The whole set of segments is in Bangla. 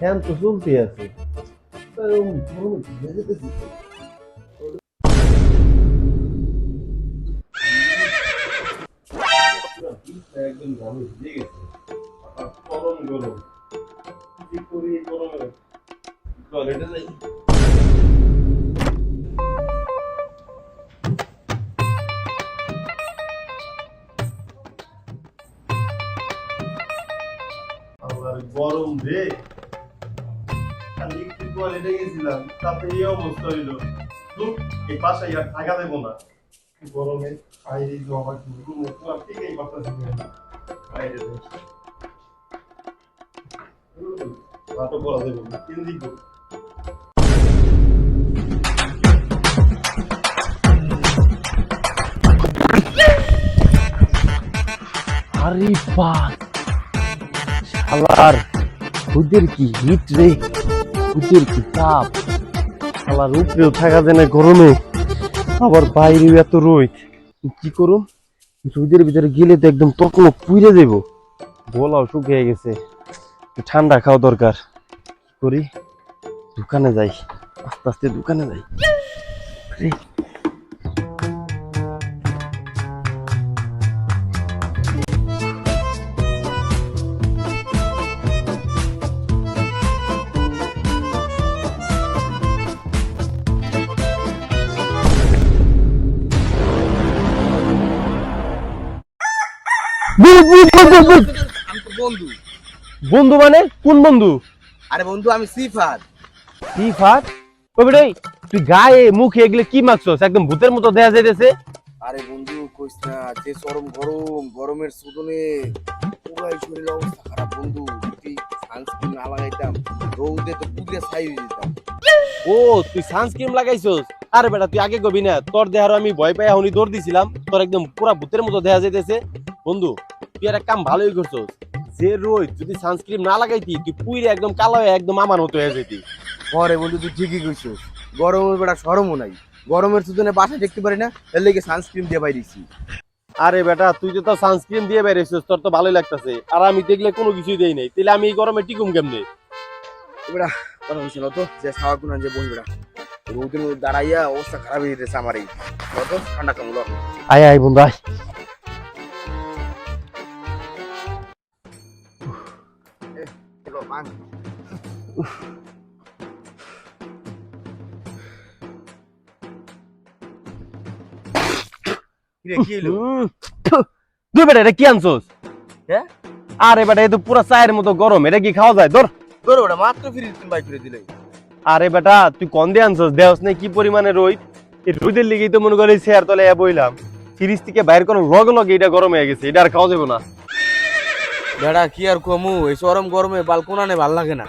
ফ্যান তো চলতে আছে। একদম ঘামে ভিজে গেছে। গরম গরম। কি করি গরমে? টয়লেটে গরম রে। টয়লেটে গেছিলাম তাতে এই অবস্থা হইল। ধুর, এই বাসায় আর থাকা দেবো না। গরমে বাইরে জমা রুমে তো আর থেকেই পারতেছি না। বাইরে যাই। ভাতও করা দেবো না তিন দিক আরে বাস খুদের কি হিট রে? খুদের কি তাপ শালার উপরেও থাকা যায় না গরমে। আবার বাইরেও এত রোদ। কি করুম রোদের ভিতরে গেলে তো একদম তখন পুড়ে দেব গলাও শুকিয়ে গেছে। ঠান্ডা খাওয়া দরকার। করি? দোকানে যাই। আস্তে আস্তে দোকানে যাই। বন্ধু বন্ধু মানে কোন বন্ধু? আরে বন্ধু আমি সিফার ফাট কবি রে তুই গায়ে মুখে এগুলো কি মাখছস? একদম ভূতের মতো দেয়া যাইতেছে। আরে বন্ধু কইস না যে চরম গরম গরমের সুদনে পুরাই শরীরের অবস্থা খারাপ। বন্ধু যদি সানস্ক্রিন না লাগাইতাম রৌদে তো পুড়ে ছাই হয়ে যেতাম। ও তুই সানস্ক্রিন লাগাইছস? আরে বেটা তুই আগে কবি না তোর দেহার আমি ভয় পাই হুনি দৌড় দিছিলাম তোর একদম পুরা ভূতের মতো দেয়া যাইতেছে। বন্ধু তুই আর এক কাম ভালোই করছস। যে রোজ যদি সানস্ক্রিন না লাগাইতি তুই পুইরে একদম কালো হয়ে একদম আমার মতো হয়ে যেতি। পরে বন্ধু তুই ঠিকই কইছিস। গরমের বেড়া সরমও নাই। গরমের সুদনে বাসায় দেখতে পারি না এর লেগে সানস্ক্রিন দিয়ে বাইরেছি আরে বেটা তুই তো সানস্ক্রিন দিয়ে বেরিয়েছিস তোর তো ভালোই লাগতেছে। আর আমি দেখলে কোনো কিছুই দেই নাই। তাহলে আমি এই গরমে টিকুম কেমনে? বেড়া কথা হয়েছিল তো? যে সাওয়া গুনা যে বই বেড়া। রৌদের দাঁড়াইয়া অবস্থা খারাপ হয়ে যেতেছে আমার এই। ঠান্ডা কেমন আয় আয় বন্ধু আয়। থু, তুই বেটা এটা কি আনছোস? হ্যাঁ? আরে বেটা এ তো পুরা চায়ের মতো গরম এটা কি খাওয়া যায়? ধর। ওটা মাত্র ফিরে তুমি বাই করে দিলে। আরে বেটা তুই কন দিয়ে আনছোস? দেওস নেই কি পরিমাণে রোদ? এই রোদের লিগেই তো মনে করি চেয়ার তলে বইলাম। ফ্রিজ থেকে বাইরে কোনো লগে লগে এটা গরম হয়ে গেছে এটা আর খাওয়া যাবে না। বেড়া কি আর কমু? এই চরম গরমে বালকোনানে ভালো লাগে না।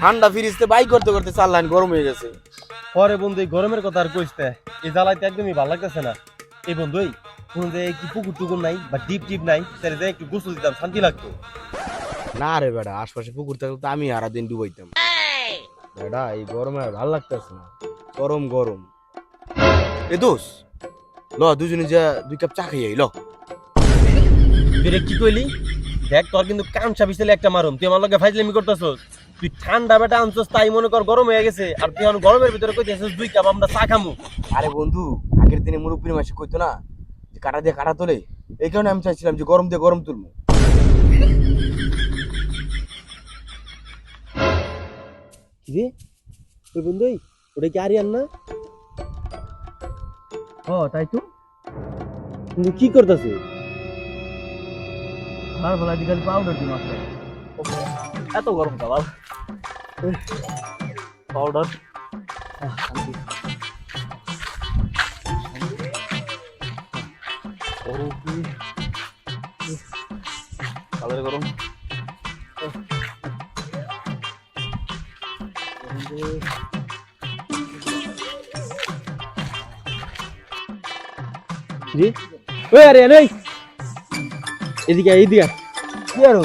ঠান্ডা ফ্রিজতে বাই করতে করতে চার লাইন গরম হয়ে গেছে। পরে বন্ধু এই গরমের কথা আর কইতে এই জ্বালাইতে একদমই ভালো লাগতেছে না। এই বন্ধুই কোন যে কি পুকুর টুকুর নাই বা ডিপ ডিপ নাই তাহলে যে একটু গোসল দিতাম শান্তি লাগতো। না রে বেড়া আশপাশে পুকুর থাকলে তো আমি আর দিন ডুবাইতাম। বেড়া এই গরমে আর ভালো লাগতেছে না। গরম গরম। এ দোষ ল দুজনে যা দুই কাপ চা খাই ল। তুই কি কইলি? দেখ তোর কিন্তু কাম চাবিছিলে একটা মারুম। তুই আমার লগে ফাইজলামি করতেছস। তুই ঠান্ডা বেটা আনছস তাই মনে কর গরম হয়ে গেছে। আর তুই এখন গরমের ভিতরে কইতেছস দুই কাপ আমরা চা খামু। আরে বন্ধু আগের দিনে মুরব্বীর মাসে কইতো না যে কাটা দিয়ে কাটা তোলে। এই কারণে আমি চাইছিলাম যে গরম দিয়ে গরম তুলবো কি রে ওই বন্ধুই ওটা কি আরিয়ান না? ও তাই তো। কি করতেছে? আমার বলা আজকাল পাউডার দিন আসলে এত গরম কাবাব পাউডার কালের গরম জি ওই আরে আরে এদিকে এদিকে। কি আর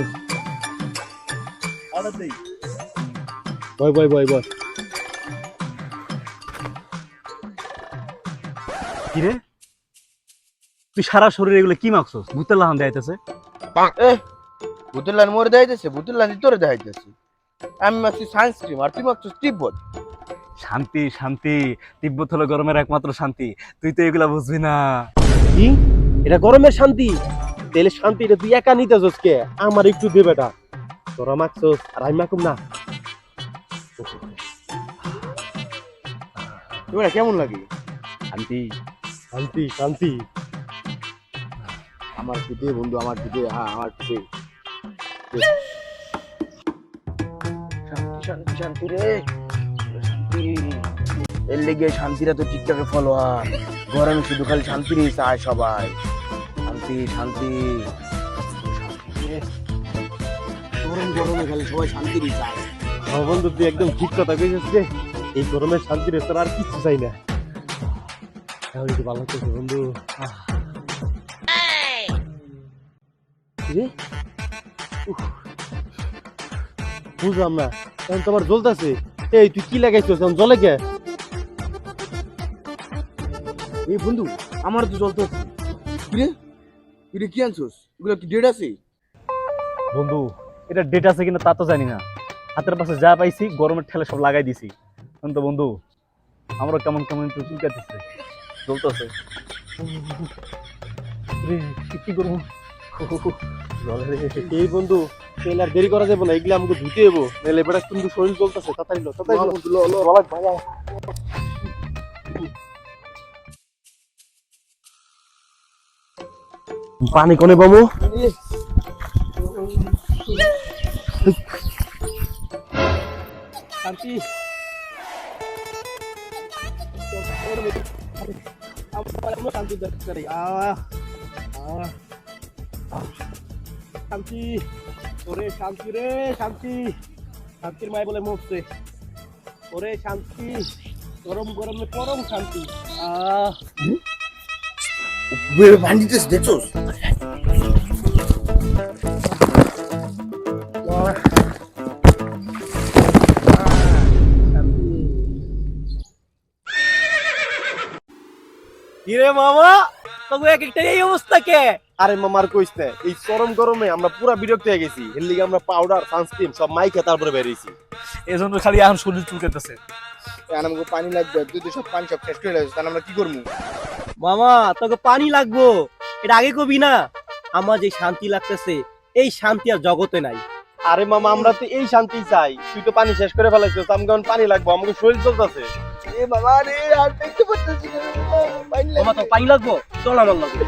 বয় বয় বয় বয়। কি রে? তুই সারা শরীরে এগুলো কি মাখছস? ভূতের লাহান দেখাইতেছে লাইন মোরে দেখাইতেছে বুতুল লাইন তোরে দেখাইতেছে। আমি মারছি সানস্ক্রিম আর তুই টিপট শান্তি শান্তি তিব্বত হলো গরমের একমাত্র শান্তি। তুই তো এগুলা বুঝবি না। কি? এটা গরমের শান্তি? তাহলে শান্তি এটা তুই একা নিতে কে আমার একটু দে বেটা। তোরা মাখছস আর আমি মাখুম না। তোরা কেমন লাগে? শান্তি শান্তি শান্তি। আমার দিদি বন্ধু আমার দিদি হ্যাঁ আমার দিদি শান্তি শান্তি শান্তি রে। শান্তি। এর লেগে শান্তিরা তো টিকটকে ফলোয়ার গরমে শুধু খালি শান্তি নিয়ে চায় সবাই। শান্তি শান্তি। গরম গরমে খালি সবাই চায়। আমার বন্ধু তুই একদম ঠিক কথা কইছিস রে এই তোর আর কিচ্ছু চাই না। তাহলে তো ভালো লাগতেছে বন্ধু। কি। বুঝলাম না এখন তোমার জ্বলতেছে। এই তুই কি লাগাইছিস এখন জলে কে? এই বন্ধু আমার তো চলতে কিরে কি আনছোস? এগুলো কি ডেট আছে? বন্ধু এটা ডেট আছে কিনা তা তো জানি না। হাতের পাশে যা পাইছি গরমের ঠেলে সব লাগাই দিছি। এখন তো বন্ধু আমারও কেমন কেমন একটু চুলকাতেছে জ্বলতেছে। রে, কি করব? এই বন্ধু তেল আর দেরি করা যাবে না এগুলো আমাকে ধুতে যাব নাহলে বেটা কিন্তু শরীর চলতেছে তাড়াতাড়ি লো তাড়াতাড়ি লো। বলাক পানি কোনে আহ শান্তি, ওরে শান্তি রে, শান্তি। শান্তির মায় বলে মরছে। ওরে শান্তি, গরম গরমে পরম শান্তি। আহ। ভান্ডিতেস দেখছোস কিরে মামা তবে এক একটা এই অবস্থা কে? আরে মামার কইস না এই চরম গরমে আমরা পুরা বিরক্ত হয়ে গেছি। এর লিগে আমরা পাউডার সানস্ক্রিন সব মাইকে তারপরে বেরিয়েছি এই জন্য খালি এখন শরীর চুলকাতেছে আমাকে পানি লাগবে তো সব পানি সব শেষ করে দিয়েছিস তাহলে আমরা কি করব মামা তোকে পানি লাগবো। এটা আগে কবি না। আমার যে শান্তি লাগতেছে এই শান্তি আর জগতে নাই। আরে মামা আমরা তো এই শান্তি চাই। তুই তো পানি শেষ করে ফেলাইছিস আমাকে এখন পানি লাগবো? আমাকে শরীর চলতেছে। এ বাবা রে আর দেখতে পারতেছি মামা তো পানি লাগবো? চল আমার লাগবে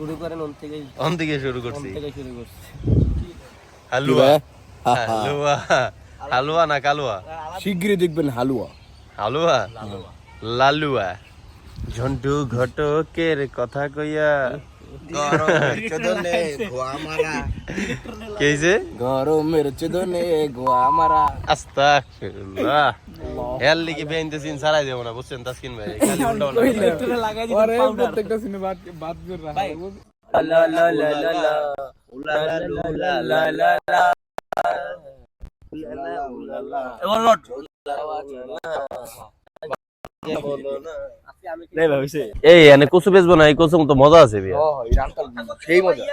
শুরু করেন ওন থেকে অন থেকে শুরু ওন করছি থেকে শুরু করছি। হালুয়া। হালুয়া। হালুয়া না কালুয়া? শীঘ্রই দেখবেন হালুয়া। হালুয়া? লালুয়া। ঝন্টু ঘটকের কথা কইয়া। গরমের চেদনে গোয়া মারা। আস্তাগফিরুল্লাহ। এর লিগে বেইনতে সিন সারাই দেব না বুঝছেন? তাসকিন ভাই খালি উল্টা লা লা লা লা লা উলা লা লা লা লা লা এবার নোট এই এনে কচু বেচবো না এই কচু তো মজা আছে সেই মজা।